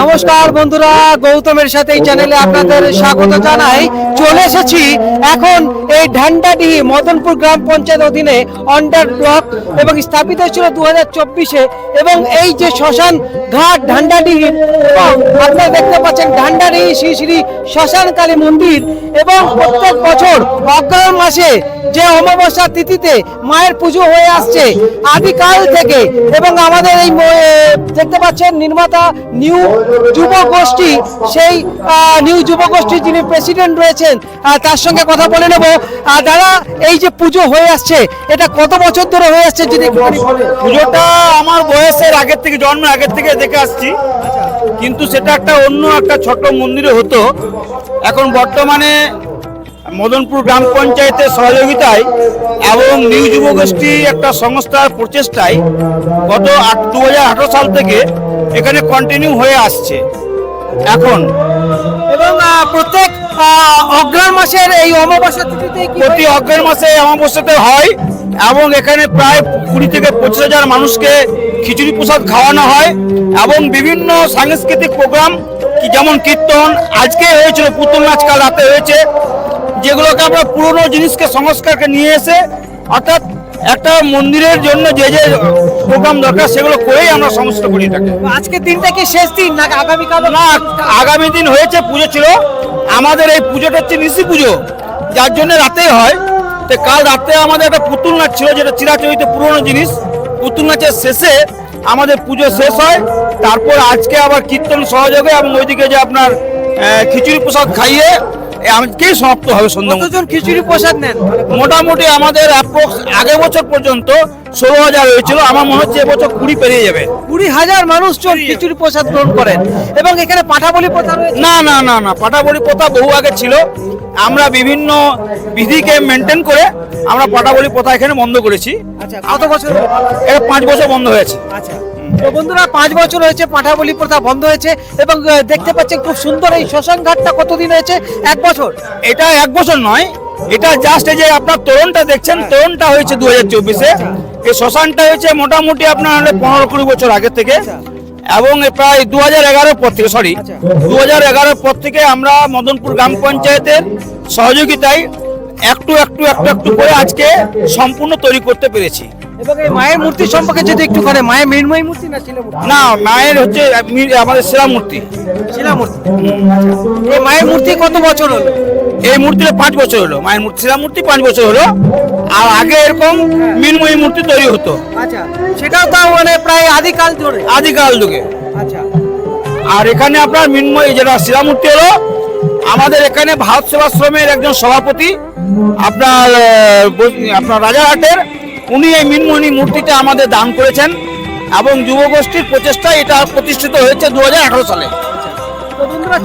নমস্কার বন্ধুরা, গৌতমের সাথে এই চ্যানেলে আপনাদের স্বাগত জানাই। চলে এসেছি এখন এই ঢান্ডাডিহি মদনপুর গ্রাম পঞ্চায়েত অধীনে অন্ডার ব্লক এবং স্থাপিত হয়েছিল দু চব্বিশে। এবং এই যে শ্মশান ঘাট ঢান্ডাডিহি আপনারা দেখতে পাচ্ছেন ঢান্ডাডিহি শ্রী শ্রী শ্মশান কালী মন্দির এবং প্রত্যেক বছর অগ্রহণ মাসে যে অমাবস্যা তিথিতে মায়ের পুজো হয়ে আসছে, আদিকাল থেকে। এবং আমাদের এই দেখতে পাচ্ছেন নির্মাতা নিউ যুব গোষ্ঠী সেই নিউ যুব গোষ্ঠীর যিনি প্রেসিডেন্ট রয়েছেন তার সঙ্গে কথা বলে নেব। আর দাদা এই যে পুজো হয়ে আসছে এটা কত বছর ধরে হয়ে আসছে যদি পুজোটা আমার বয়সের আগের থেকে জন্মের আগের থেকে দেখে আসছি। কিন্তু সেটা একটা অন্য একটা ছোট মন্দিরে হতো। এখন বর্তমানে মদনপুর গ্রাম পঞ্চায়েতের সহযোগিতায় এবং নিউ যুব গোষ্ঠী একটা সংস্থার প্রচেষ্টায় গত আট দু সাল থেকে এখানে কন্টিনিউ হয়ে আসছে এখন এবং প্রত্যেক অগ্রহণ মাসের এই অমাবস্যা তিথিতে প্রতি? অগ্রের মাসে অমাবস্যাতে হয় এবং এখানে প্রায় কুড়ি থেকে পঁচিশ হাজার মানুষকে খিচুড়ি প্রসাদ খাওয়ানো হয় এবং বিভিন্ন সাংস্কৃতিক প্রোগ্রাম কি যেমন কীর্তন আজকে হয়েছিল পুতুল নাচ কাল রাতে হয়েছে যেগুলোকে আমরা পুরনো জিনিসকে সংস্কারকে নিয়ে এসে অর্থাৎ একটা মন্দিরের জন্য যে যে প্রোগ্রাম দরকার সেগুলো করেই আমরা সমস্ত করি থাকি। আজকের দিনটা কি শেষ দিন না আগামীকাল না আগামী দিন হয়েছে পুজো ছিল। আমাদের এই পুজোটা হচ্ছে নিশি পুজো যার জন্য রাতেই হয়। তো কাল রাতে আমাদের একটা পুতুল নাচ ছিল যেটা চিরাচরিত পুরনো জিনিস। পুতুল নাচের শেষে আমাদের পুজো শেষ হয়। তারপর আজকে আবার কীর্তন সহযোগে এবং ওইদিকে যে আপনার খিচুড়ি প্রসাদ খাইয়ে আজকেই সমাপ্ত হবে সন্ধ্যা কতজন খিচুড়ি প্রসাদ নেন? মোটামুটি আমাদের অ্যাপ্রক্স আগের বছর পর্যন্ত ষোলো হাজার হয়েছিল আমার মনে হচ্ছে এবছর কুড়ি পেরিয়ে যাবে। কুড়ি হাজার মানুষ জন খিচুড়ি প্রসাদ গ্রহণ করেন। এবং এখানে পাঠাবলি প্রথা না না না না পাটাবড়ি প্রথা বহু আগে ছিল। আমরা বিভিন্ন বিধিকে মেনটেন করে আমরা পাটাবড়ি প্রথা এখানে বন্ধ করেছি। আচ্ছা কত বছর? এটা পাঁচ বছর বন্ধ হয়েছে। আচ্ছা। তো বন্ধুরা পাঁচ বছর হয়েছে পাঠাবলি প্রথা বন্ধ হয়েছে এবং দেখতে পাচ্ছেন খুব সুন্দর এই শ্মশান ঘাটটা কতদিন হয়েছে? এক বছর? এটা এক বছর নয় এটা জাস্ট এই যে আপনার তরুণটা দেখছেন তরুণটা হয়েছে দু হাজার চব্বিশে। এই শ্মশানটা হয়েছে মোটামুটি আপনার পনেরো কুড়ি বছর আগে থেকে এবং প্রায় দু হাজার এগারোর পর থেকে সরি আচ্ছা। দু হাজার এগারোর পর থেকে আমরা মদনপুর গ্রাম পঞ্চায়েতের সহযোগিতায় একটু একটু একটু একটু করে আজকে সম্পূর্ণ তৈরি করতে পেরেছি। এবং এই মায়ের মূর্তি সম্পর্কে যদি একটু করে মায়ের মৃন্ময়ী মূর্তি না মূর্তি? মায়ের হচ্ছে আমাদের সেরা মূর্তি। শিলা মূর্তি। এই মায়ের মূর্তি কত বছর হলো? এই মূর্তিটা পাঁচ বছর হলো। মায়ের মূর্তি সেরা মূর্তি পাঁচ বছর হলো। আর আগে এরকম মিনময়ী মূর্তি তৈরি হতো। আচ্ছা সেটাও তো মানে প্রায় আদিকাল ধরে। আদিকাল যুগে। আচ্ছা। আর এখানে আপনার মিনময় যেটা শিলামূর্তি হলো আমাদের এখানে ভারত সেবাশ্রমের একজন সভাপতি, আপনার আপনার রাজারহাটের, উনি এই মিনমণি মূর্তিটা আমাদের দান করেছেন এবং যুব গোষ্ঠীর প্রচেষ্টায় এটা প্রতিষ্ঠিত হয়েছে দু সালে।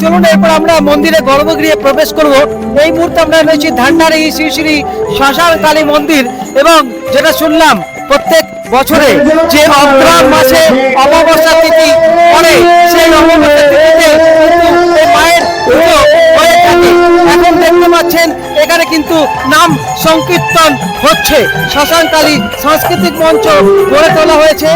চলুন এরপর আমরা মন্দিরে গর্ভগৃহে প্রবেশ করব। এই মুহূর্তে আমরা রয়েছি শ্রী শ্রী শ্মশান কালী মন্দির এবং যেটা শুনলাম, প্রত্যেক বছরে যে অগ্রাম মাসে অমাবস্যা তিথি সেই অমাবস্যা তিথিতে মায়ের পুজো কিন্তু নাম সংকীর্তন হচ্ছে। শ্মশান কালী সাংস্কৃতিক মঞ্চ গড়ে তোলা হয়েছে।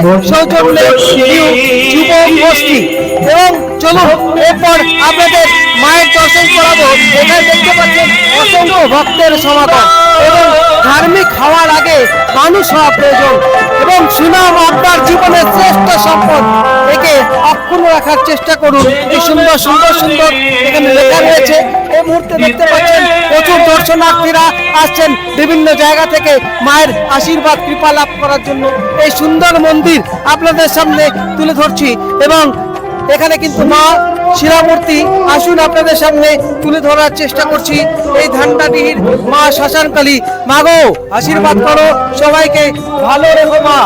এবং চলুন, এরপর আপনাদের মায়ের দর্শন করাবো। এখানে দেখতে পাচ্ছেন অসংখ্য ভক্তের সমাগম। এবং ধার্মিক হওয়ার আগে মানুষ হওয়া প্রয়োজন। এবং সুনাম আপনার জীবনের শ্রেষ্ঠ সম্পদ। একে অক্ষুণ্ণ রাখার চেষ্টা করুন। এই সুন্দর সুন্দর সুন্দর এখানে লেখা রয়েছে। এই মুহূর্তে দেখতে পাচ্ছেন দর্শনার্থীরা আসছেন বিভিন্ন জায়গা থেকে মায়ের আশীর্বাদ, কৃপা লাভ করার জন্য। এই সুন্দর মন্দির আপনাদের সামনে তুলে ধরছি এবং এখানে কিন্তু মা শিলামূর্তি আসুন আপনাদের সামনে তুলে ধরার চেষ্টা করছি। এই ধানটাটির মা শ্মশানকালী মা গো আশীর্বাদ করো সবাইকে। ভালো রেখো মা।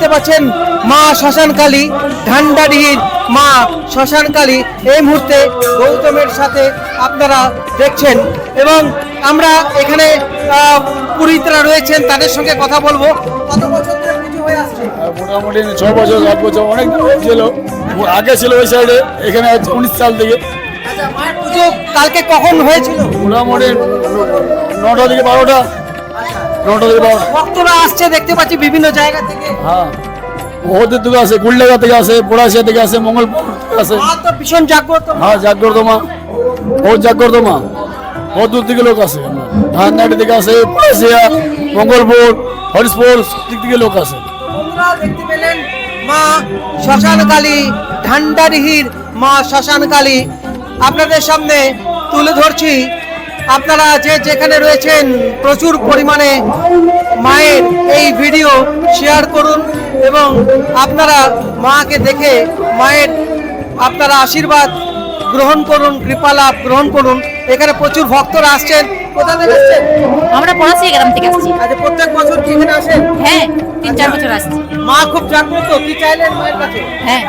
দেখতে পাচ্ছেন মা শ্মশান শ্মশানকালী ধান্ডাডিহির মা শ্মশানকালী এই মুহূর্তে গৌতমের সাথে আপনারা দেখছেন এবং আমরা এখানে পুরোহিতরা রয়েছেন তাদের সঙ্গে কথা বলব। কত বছর হয়ে মোটামুটি ছ বছর সাত বছর অনেক ছিল আগে ছিল ওই সাইডে এখানে উনিশ সাল থেকে। আচ্ছা কালকে কখন হয়েছিল? মোটামুটি নটা থেকে বারোটা। ভক্তরা আসছে দেখতে পাচ্ছি বিভিন্ন জায়গা থেকে। হ্যাঁ। বহুদূর থেকে আসে কুলডাঙ্গা থেকে আসে পোড়াশিয়া থেকে আসে মঙ্গলপুর থেকে আসে ভীষণ জাগ্রত। হ্যাঁ জাগ্রত মা বহুত জাগ্রত মা বহুত দূর থেকে লোক আসে ধাননাটি থেকে আসে পোড়াশিয়া মঙ্গলপুর হরিশপুর দিক থেকে লোক আসে দেখতে পেলেন মা শ্মশান কালী ঢান্ডারিহির মা শ্মশান কালী আপনাদের সামনে তুলে ধরছি আপনারা যে যেখানে রয়েছেন প্রচুর পরিমাণে মায়ের এই ভিডিও শেয়ার করুন এবং আপনারা মাকে দেখে মায়ের আপনারা আশীর্বাদ গ্রহণ করুন কৃপা লাভ গ্রহণ করুন। এখানে প্রচুর ভক্তরা আসছেন। কোথা থেকে আসছেন? আমরা পড়াশি গ্রাম থেকে আসছি। আচ্ছা প্রত্যেক বছর কি এখানে আসেন? হ্যাঁ। তিন চার বছর আসছি মা খুব জাগ্রত কি চাইলেন মায়ের কাছে। হ্যাঁ।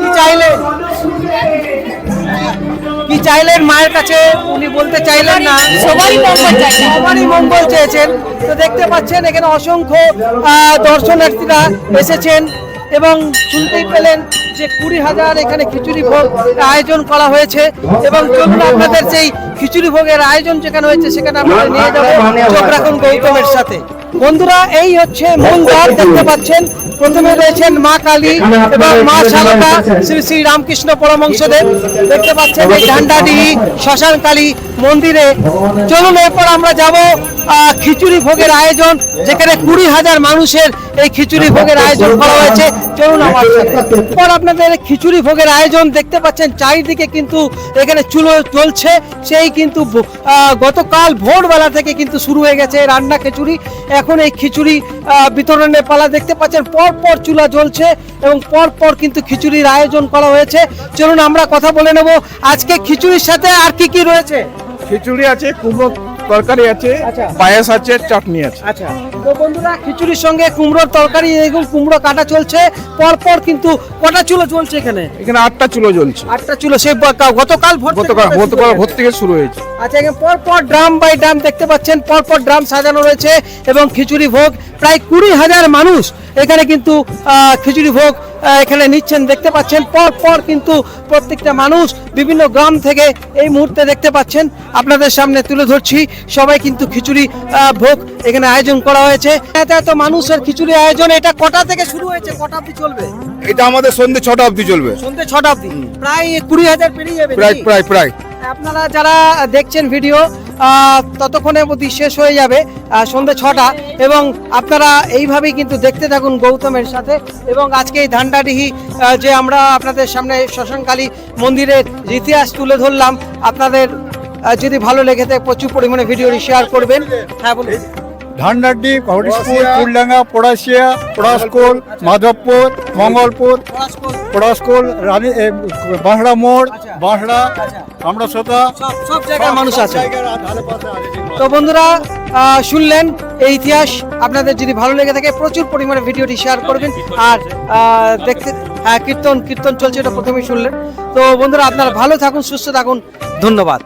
কি চাইলেন কি চাইলেন মায়ের কাছে উনি বলতে চাইলেন না। সবারই মঙ্গল চাইছেন। সবারই মঙ্গল চেয়েছেন। তো দেখতে পাচ্ছেন এখানে অসংখ্য দর্শনার্থীরা এসেছেন এবং শুনতেই পেলেন যে কুড়ি হাজার এখানে খিচুড়ি ভোগ আয়োজন করা হয়েছে এবং চলুন আপনাদের সেই খিচুড়ি ভোগের আয়োজন যেখানে হয়েছে সেখানে আমরা নিয়ে যাব। চোখ রাখুন গৌতমের সাথে। বন্ধুরা, এই হচ্ছে মূল দ্বার দেখতে পাচ্ছেন। প্রথমে রয়েছেন মা কালী এবং মা শারদা শ্রী শ্রী রামকৃষ্ণ পরমংশদেব দেখতে পাচ্ছেন এই ঝান্ডাডিহি শ্মশান কালী মন্দিরে। চলুন, এরপর আমরা যাব খিচুড়ি ভোগের আয়োজন, যেখানে কুড়ি হাজার মানুষের এই খিচুড়ি ভোগের আয়োজন করা হয়েছে। চলুন আমার সাথে। এরপর আপনাদের খিচুড়ি ভোগের আয়োজন দেখতে পাচ্ছেন চারিদিকে কিন্তু এখানে চুলো চলছে সেই কিন্তু গতকাল ভোরবেলা থেকে কিন্তু শুরু হয়ে গেছে রান্না খিচুড়ি। এখন এই খিচুড়ি আহ, বিতরণের পালা দেখতে পাচ্ছেন পর পর চুলা জ্বলছে এবং পর পর কিন্তু খিচুড়ির আয়োজন করা হয়েছে। চলুন আমরা কথা বলে নেব। আজকে খিচুড়ির সাথে আর কি কি রয়েছে? খিচুড়ি আছে কুমড়ো তরকারি আছে আচ্ছা। পায়েস আছে চাটনি আছে। আচ্ছা। তো বন্ধুরা খিচুড়ির সঙ্গে কুমড়োর তরকারি এবং কুমড়ো কাটা চলছে পর পর কিন্তু কটা চুলো চলছে এখানে? এখানে আটটা চুলো জ্বলছে। আটটা চুলো সেই ব- গতকাল ভোর গতকাল গতকাল ভোর থেকে শুরু হয়েছে। আচ্ছা এখানে পর পর ড্রাম বাই ড্রাম দেখতে পাচ্ছেন পর পর ড্রাম সাজানো রয়েছে এবং খিচুড়ি ভোগ প্রায় কুড়ি হাজার মানুষ এখানে কিন্তু খিচুড়ি ভোগ এখানে নিচ্ছেন দেখতে পাচ্ছেন পর পর কিন্তু প্রত্যেকটা মানুষ বিভিন্ন গ্রাম থেকে এই মুহূর্তে দেখতে পাচ্ছেন। আপনাদের সামনে তুলে ধরছি সবাই কিন্তু খিচুড়ি ভোগ এখানে আয়োজন করা হয়েছে। এত এত মানুষের খিচুড়ি আয়োজন এটা কটা থেকে শুরু হয়েছে? কটা অব্দি চলবে? এটা আমাদের সন্ধ্যে ছটা অবধি চলবে। সন্ধ্যে ছটা অবধি। প্রায় কুড়ি হাজার পেরিয়ে যাবে প্রায় প্রায় প্রায়। আপনারা যারা দেখছেন ভিডিও ততক্ষণে অবধি শেষ হয়ে যাবে সন্ধ্যে ছটা। এবং আপনারা এইভাবেই কিন্তু দেখতে থাকুন গৌতমের সাথে। এবং আজকে এই ধান্ডাডিহি যে আমরা আপনাদের সামনে শ্মশানকালী মন্দিরের ইতিহাস তুলে ধরলাম, আপনাদের যদি ভালো লেগে থাকে প্রচুর পরিমাণে ভিডিওটি শেয়ার করবেন। হ্যাঁ বলুন। ধানডাড্ডি হরিশপুর কুলডাঙ্গা পোড়াশিয়া পড়াশকুল মাধবপুর মঙ্গলপুর পড়াশকুল রানী বাঁশড়া মোড় বাঁশড়া আমরা শ্রোতা সব জায়গার মানুষ আছে। তো বন্ধুরা শুনলেন এই ইতিহাস। আপনাদের যদি ভালো লেগে থাকে প্রচুর পরিমাণে ভিডিওটি শেয়ার করবেন। আর দেখতে হ্যাঁ কীর্তন কীর্তন চলছে এটা প্রথমেই শুনলেন। তো বন্ধুরা আপনারা ভালো থাকুন সুস্থ থাকুন। ধন্যবাদ।